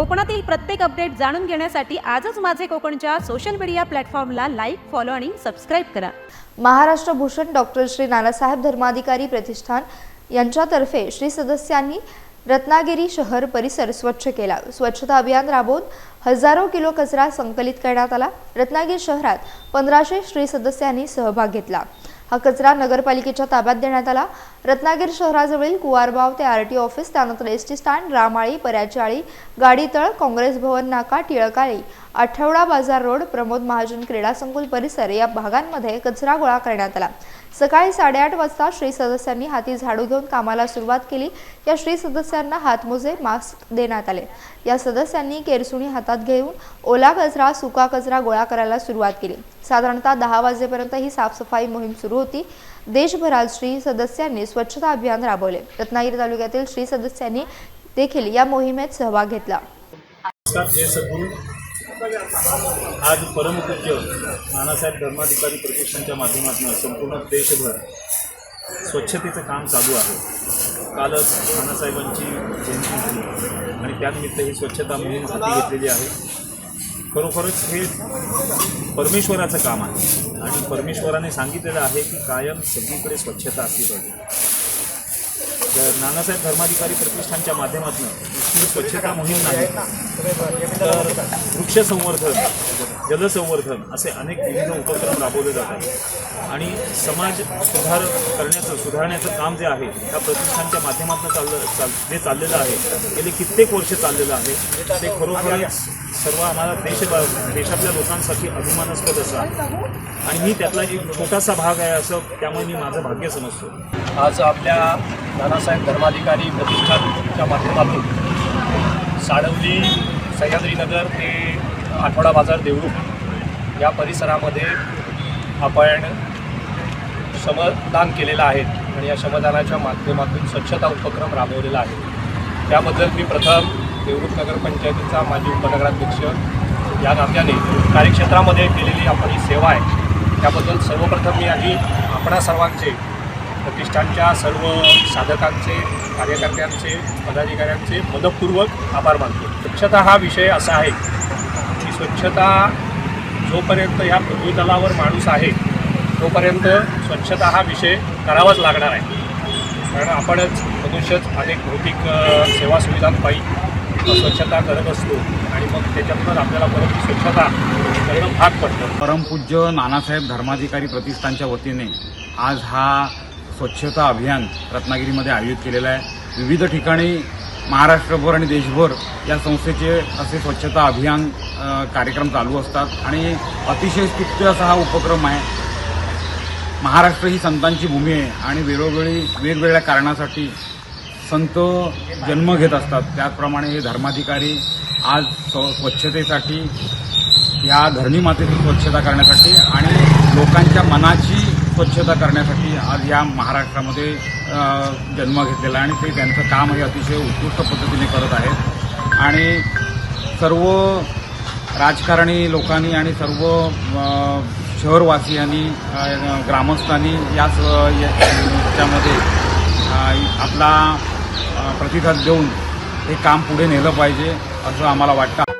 कोकणातील प्रत्येक अपडेट जाणून घेण्यासाठी आजच माझे कोकणच्या सोशल मीडिया प्लॅटफॉर्मला लाईक फॉलो आणि सबस्क्राईब करा. महाराष्ट्र भूषण डॉक्टर श्री नानासाहेब धर्माधिकारी प्रतिष्ठान यांच्यातर्फे श्री सदस्यांनी रत्नागिरी शहर परिसर स्वच्छ केला. स्वच्छता अभियान राबवून हजारो किलो कचरा संकलित करण्यात आला. रत्नागिरी शहरात पंधराशे श्री सदस्यांनी सहभाग घेतला. हा कचरा नगरपालिकेच्या ताब्यात देण्यात आला. रत्नागिरी शहराजवळील कुवारबाव ते आर टी ऑफिस त्यानंतर एस टी स्टँड रामाळी पर्याचाळी गाडीतळ काँग्रेस भवन नाका टिळकाळी आठवडा बाजार रोड प्रमोद महाजन क्रीडा संकुल परिसर या भागांमध्ये कचरा गोळा करण्यात आला. सकाळी साडेआठ वाजता श्री सदस्यांनी हाती झाडू घेऊन कामाला सुरुवात केली. या श्री सदस्यांना हातमोजे मास्क देण्यात आले. या सदस्यांनी केरसुणी हातात घेऊन ओला कचरा सुका कचरा गोळा करायला सुरुवात केली. साधारणतः दहा वाजेपर्यंत ही साफसफाई मोहीम सुरू होती. देशभरात श्री सदस्यांनी स्वच्छता अभियान राबवले. रत्नागिरी तालुक्यातील श्री सदस्यांनी देखील या मोहिमेत सहभाग घेतला. आज परमपूज्य नानासाहेब धर्माधिकारी प्रतिष्ठानच्या माध्यमातून संपूर्ण देशभर स्वच्छतेचं काम चालू आहे. कालच नानासाहेबांची जयंती झाली आणि त्यानिमित्त ही स्वच्छता मोहीम हाती घेतलेली आहे. खरोखरच हे परमेश्वराचं काम आहे. आणि परमेश्वराने सांगितलेलं आहे की कायम सगळीकडे स्वच्छता असली पाहिजे. नानासाहेब धर्माधिकारी प्रतिष्ठानच्या माध्यमातून ही स्वच्छता मोहीम नाही तर वृक्ष संवर्धन जलसंवर्धन असे अनेक विविध उपक्रम राबवले जातात. आणि समाज सुधार करण्याचं सुधारण्याचं काम जे आहे त्या प्रतिष्ठानच्या माध्यमातून चाललं चाल जे चाललेलं आहे गेले कित्येक वर्ष चाललेलं आहे ते खरोखरच सर्व आम्हाला देश देशातल्या लोकांसाठी अभिमानास्पद असं आहे. आणि मी त्यातला एक छोटासा भाग आहे असं त्यामुळे मी माझं भाग्य समजतो. आज आपल्या नानासाहेब धर्माधिकारी प्रतिष्ठानच्या माध्यमातून साडवली सह्याद्रीनगर ते आठवडा बाजार देवळूक या परिसरामध्ये आपण श्रमदान केलेलं आहे आणि या श्रमदानाच्या माध्यमातून स्वच्छता उपक्रम राबवलेला आहे. त्याबद्दल मी प्रथम देवरूख नगरपंचायतीचा माजी उपनगराध्यक्ष या नात्याने कार्यक्षेत्रामध्ये केलेली आपण ही सेवा आहे. त्याबद्दल सर्वप्रथम मी आधी आपणा सर्वांचे प्रतिष्ठानच्या सर्व साधकांचे कार्यकर्त्यांचे पदाधिकाऱ्यांचे मदतपूर्वक आभार मानतो. स्वच्छता हा विषय असा आहे की स्वच्छता जोपर्यंत ह्या पृथ्वीतलावर माणूस आहे तोपर्यंत स्वच्छता हा विषय करावाच लागणार आहे. कारण आपणच मनुष्यच अनेक भौतिक सेवा सुविधांपायी स्वच्छता करत असतो आणि मग त्याच्यातूनच आपल्याला परत स्वच्छता करणं भाग पडतं. परमपूज्य नानासाहेब धर्माधिकारी प्रतिष्ठानच्या वतीने आज हा स्वच्छता अभियान रत्नागिरीमध्ये आयोजित केलेला आहे. विविध ठिकाणी महाराष्ट्रभर आणि देशभर या संस्थेचे असे स्वच्छता अभियान कार्यक्रम चालू असतात. आणि अतिशय स्तुत्य असा हा उपक्रम आहे. महाराष्ट्र ही संतांची भूमी आहे आणि वेळोवेळी वेगवेगळ्या कारणासाठी संत जन्म घेत असतात. त्याचप्रमाणे हे धर्माधिकारी आज स्व- स्वच्छतेसाठी या धरणी मातेची स्वच्छता करण्यासाठी आणि लोकांच्या मनाची स्वच्छता करण्यासाठी आज या महाराष्ट्रामध्ये जन्म घेतलेला आहे आणि ते त्यांचं काम हे अतिशय उत्कृष्ट पद्धतीने करत आहेत. आणि सर्व राजकारणी लोकांनी आणि सर्व शहरवासियांनी ग्रामस्थांनी याच याच्यामध्ये आपला प्रतिसाद देऊन हे काम पुढे नेलं पाहिजे असं आम्हाला वाटतं.